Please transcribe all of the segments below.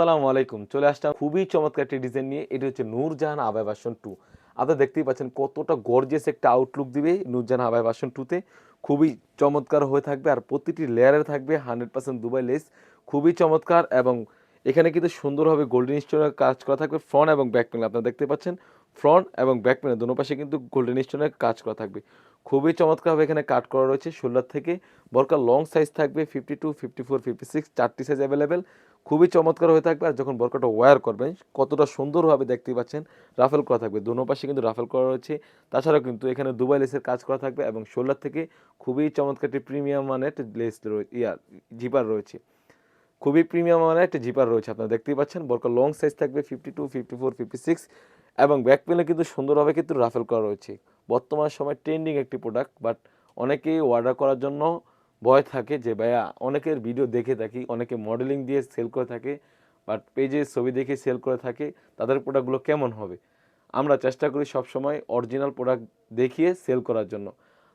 আসসালামু আলাইকুম। চলে আসলাম খুবই চমৎকার একটি ডিজাইন নিয়ে। এটি হচ্ছে নূরজাহান আবাই ভার্সন টু আপনারা দেখতেই পাচ্ছেন কতটা গর্জিয়াস একটা আউটলুক দিবে নূরজাহান আবাই ভার্সন টুতে খুবই চমৎকার হয়ে থাকবে আর প্রতিটি লেয়ারে থাকবে হান্ড্রেড পার্সেন্ট দুবাই লেস খুবই চমৎকার এবং এখানে কিন্তু সুন্দরভাবে গোল্ডেন স্টোনের কাজ করা থাকবে ফ্রন্ট এবং ব্যাক প্যানেল আপনারা দেখতে পাচ্ছেন ফ্রন্ট এবং ব্যাক প্যানেল দুটো পাশে কিন্তু গোল্ডেন স্টোনের কাজ করা থাকবে। খুবই চমৎকারভাবে এখানে কাট করা রয়েছে শোল্ডার থেকে। বরকার লং সাইজ থাকবে fifty two fifty four fifty six চারটি সাইজ অ্যাভেলেবেল খুবই চমৎকার হয়ে থাকবে আর যখন বরকাটা ওয়্যার করবেন কতটা সুন্দরভাবে দেখতে পাচ্ছেন রাফেল করা থাকবে। দোনো পাশে কিন্তু রাফেল করা রয়েছে। তাছাড়াও কিন্তু এখানে দুবাই লেসের কাজ করা থাকবে এবং শোল্ডার থেকে খুবই চমৎকার একটি প্রিমিয়াম মানের একটি লেস রয়েছে ইয়ার জিপার রয়েছে। খুবই প্রিমিয়াম মানের একটা জিপার রয়েছে, আপনারা দেখতেই পাচ্ছেন। বরকা লং সাইজ থাকবে fifty two fifty four fifty six এবং ব্যাক পেনে কিন্তু সুন্দরভাবে কিন্তু রাফেল করা রয়েছে। বর্তমান সময় ট্রেন্ডিং একটি প্রোডাক্ট বাট অনেকেই অর্ডার করার জন্য ভয় থাকে যে ভাইয়া অনেকের ভিডিও দেখে থাকি, অনেকে মডেলিং দিয়ে সেল করে থাকে বাট পেজে ছবি দেখে সেল করে থাকে, তাদের প্রোডাক্টগুলো কেমন হবে? আমরা চেষ্টা করি সবসময় অরিজিনাল প্রোডাক্ট দেখিয়ে সেল করার জন্য।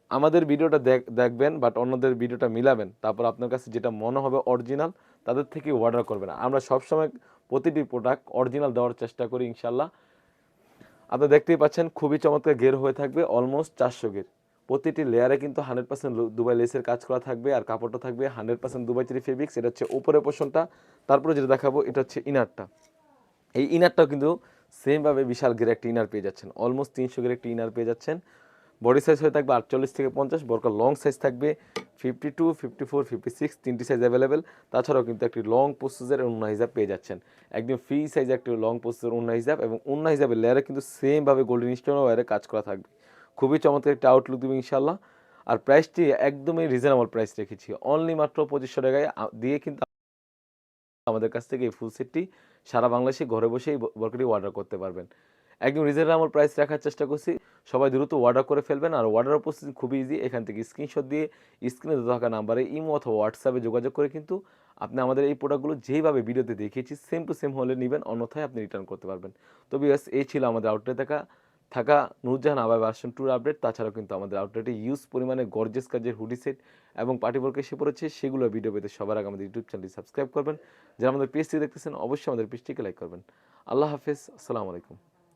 আমাদের ভিডিওটা দেখ- দেখবেন বাট অন্যদের ভিডিওটা মিলাবেন। তারপর আপনার কাছে যেটা মনে হবে অরিজিনাল তাদের থেকে অর্ডার করবেন। আমরা সবসময় প্রতিটি প্রোডাক্ট অরিজিনাল দেওয়ার চেষ্টা করি, ইনশাল্লাহ। আপনি দেখতেই পাচ্ছেন, খুবই চমৎকার গের হয়ে থাকবে অলমোস্ট চারশো গের প্রতিটি লেয়ারে কিন্তু হান্ড্রেড পার্সেন্ট দুবাই লেসের কাজ করা থাকবে আর কাপড়টা থাকবে হান্ড্রেড পার্সেন্ট দুবাই চিরি ফেব্রিক্স এটা হচ্ছে উপরের পোর্শনটা তারপরে যেটা দেখাবো, এটা হচ্ছে ইনারটা এই ইনারটাও কিন্তু সেমভাবে বিশাল গের একটা ইনার পেয়ে যাচ্ছেন। অলমোস্ট তিনশো গের একটি ইনার পেয়ে যাচ্ছেন। বডি সাইজ হয়ে থাকবে আটচল্লিশ থেকে পঞ্চাশ বরকার লং সাইজ থাকবে fifty two fifty four fifty six তিনটি সাইজ অ্যাভেলেবেল তাছাড়াও কিন্তু একটি লং পোস্টেজের অন্য হিসাব পেয়ে যাচ্ছেন। একদম ফ্রি সাইজ একটি লং পোস্টের অন্য হিসাব এবং অন্য হিসাবে লেয়ারে কিন্তু সেমভাবে গোল্ডেন স্টোন ওয়ারে কাজ করা থাকবে। খুবই চমৎকার একটা আউটলুক দেবে ইনশাল্লাহ আর প্রাইসটি একদমই রিজনেবল প্রাইস রেখেছি। অনলি মাত্র পঁচিশশো টাকায় দিয়ে কিন্তু আমাদের কাছ থেকে এই ফুল সেটটি সারা বাংলাদেশে ঘরে বসেই বরকটি অর্ডার করতে পারবেন। একদম রিজনেবল প্রাইস রাখার চেষ্টা করছি। সবাই দ্রুত অর্ডার করে ফেলবেন আর অর্ডার প্রসেস খুবই ইজি এখান থেকে স্ক্রিনশট দিয়ে স্ক্রিনে থাকা নাম্বারে ইমো অথবা হোয়াটসঅ্যাপে যোগাযোগ করে কিন্তু আপনি আমাদের এই প্রোডাক্টগুলো যেইভাবে ভিডিওতে দেখিয়েছি সেম টু সেম হলে নেবেন, অন্যথায় আপনি রিটার্ন করতে পারবেন। তো বিয়াস এই ছিল আমাদের আউটলেট থাকা থাকা নূরজাহান আবাই ভার্সন টুর আপডেট তাছাড়াও কিন্তু আমাদের আউটলেটে ইউজ পরিমাণে গর্জেস কাজের হুডি সেট এবং পার্টি বর্গ এসে পড়েছে, সেগুলো ভিডিও পেতে সবার আগে আমাদের ইউটিউব চ্যানেলটি সাবস্ক্রাইব করবেন। যারা আমাদের পেজটি দেখতেছেন, অবশ্যই আমাদের পেজটিকে লাইক করবেন। আল্লাহ হাফেজ, আসসালামু আলাইকুম।